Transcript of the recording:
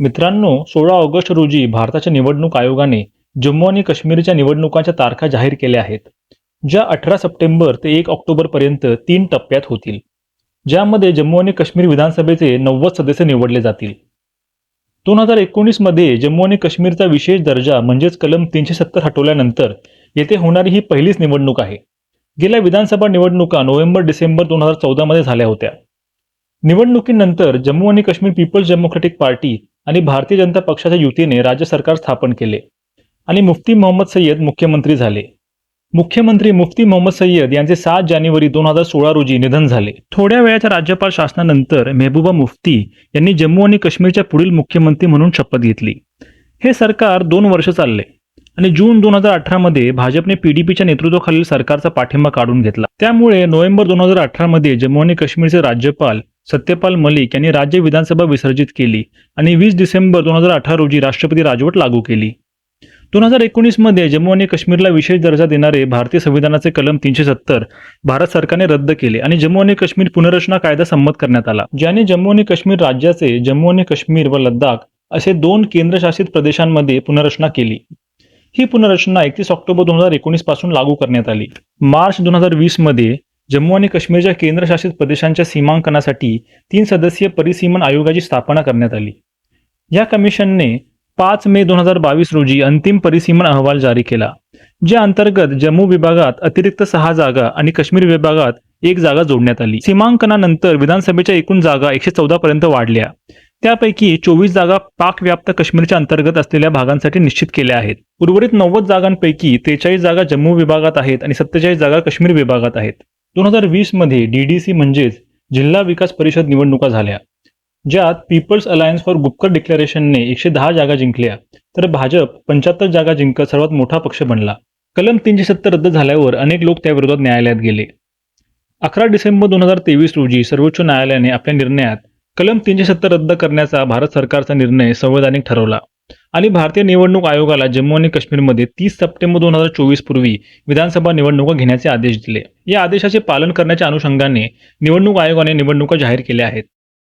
मित्रांनो सोळा ऑगस्ट रोजी भारताच्या निवडणूक आयोगाने जम्मू आणि काश्मीरच्या निवडणुकांच्या तारखा जाहीर केल्या आहेत ज्या अठरा सप्टेंबर ते एक ऑक्टोबरपर्यंत तीन टप्प्यात होतील ज्यामध्ये जम्मू आणि काश्मीर विधानसभेचे नव्वद सदस्य निवडले जातील. दोन हजार एकोणीसमध्ये जम्मू आणि काश्मीरचा विशेष दर्जा म्हणजेच कलम तीनशे सत्तर हटवल्यानंतर येथे होणारी ही पहिलीच निवडणूक आहे. गेल्या विधानसभा निवडणुका नोव्हेंबर डिसेंबर दोन हजार चौदामध्ये झाल्या होत्या. निवडणुकीनंतर जम्मू आणि काश्मीर पीपल्स डेमोक्रेटिक पार्टी आणि भारतीय जनता पक्षाच्या युतीने राज्य सरकार स्थापन केले आणि मुफ्ती मोहम्मद सय्यद मुख्यमंत्री झाले. मुख्यमंत्री मुफ्ती मोहम्मद सय्यद यांचे सात जानेवारी दोन हजार सोळा रोजी निधन झाले. थोड्या वेळाच्या राज्यपाल शासनानंतर मेहबूबा मुफ्ती यांनी जम्मू आणि काश्मीरच्या पुढील मुख्यमंत्री म्हणून शपथ घेतली. हे सरकार दोन वर्ष चालले आणि जून दोन हजार अठरामध्ये भाजपने पीडीपीच्या नेतृत्वाखालील सरकारचा पाठिंबा काढून घेतला. त्यामुळे नोव्हेंबर दोन हजार अठरामध्ये जम्मू आणि काश्मीरचे राज्यपाल सत्यपाल मलिक यांनी राज्य विधानसभा विसर्जित केली आणि वीस डिसेंबर दोन हजार अठरा रोजी राष्ट्रपती राजवट लागू केली. दोन हजार एकोणीसमध्ये जम्मू आणि काश्मीरला विशेष दर्जा देणारे भारतीय संविधानाचे कलम तीनशे सत्तर भारत सरकारने रद्द केले आणि जम्मू आणि काश्मीर पुनर्रचना कायदा संमत करण्यात आला ज्याने जम्मू आणि काश्मीर राज्याचे जम्मू आणि काश्मीर व लद्दाख असे दोन केंद्रशासित प्रदेशांमध्ये पुनर्रचना केली. ही पुनर्रचना एकतीस ऑक्टोबर दोन हजार एकोणीसपासून लागू करण्यात आली. मार्च दोन हजार वीसमध्ये जम्मू आणि काश्मीरच्या केंद्रशासित प्रदेशांच्या सीमांकनासाठी तीन सदस्यीय परिसीमन आयोगाची स्थापना करण्यात आली. या कमिशनने पाच मे दोन हजार बावीस रोजी अंतिम परिसीमन अहवाल जारी केला ज्या अंतर्गत जम्मू विभागात अतिरिक्त सहा जागा आणि काश्मीर विभागात एक जागा जोडण्यात आली. सीमांकनानंतर विधानसभेच्या एकूण जागा एकशे चौदा पर्यंत वाढल्या. त्यापैकी चोवीस जागा पाक व्याप्त काश्मीरच्या अंतर्गत असलेल्या भागांसाठी निश्चित केल्या आहेत. उर्वरित नव्वद जागांपैकी त्रेचाळीस जागा जम्मू विभागात आहेत आणि सत्तेचाळीस जागा काश्मीर विभागात आहेत. दोन हजार वीसमध्ये डी डी सी म्हणजेच जिल्हा विकास परिषद निवडणुका झाल्या ज्यात पीपल्स अलायन्स फॉर गुपकर डिक्लेरेशनने एकशे दहा जागा जिंकल्या तर भाजप पंच्याहत्तर जागा जिंकत सर्वात मोठा पक्ष बनला. कलम तीनशे सत्तर रद्द झाल्यावर अनेक लोक त्याविरोधात न्यायालयात गेले. अकरा डिसेंबर दोन हजार तेवीस रोजी सर्वोच्च न्यायालयाने आपल्या निर्णयात कलम तीनशे सत्तर रद्द करण्याचा भारत सरकारचा निर्णय संवैधानिक ठरवला. आणि भारतीय निवडणूक आयोगाला जम्मू आणि काश्मीरमध्ये तीस सप्टेंबर दोन हजार चोवीस पूर्वी विधानसभा निवडणुका घेण्याचे आदेश दिले. या आदेशाचे पालन करण्याच्या अनुषंगाने निवडणूक आयोगाने निवडणुका जाहीर केल्या आहेत.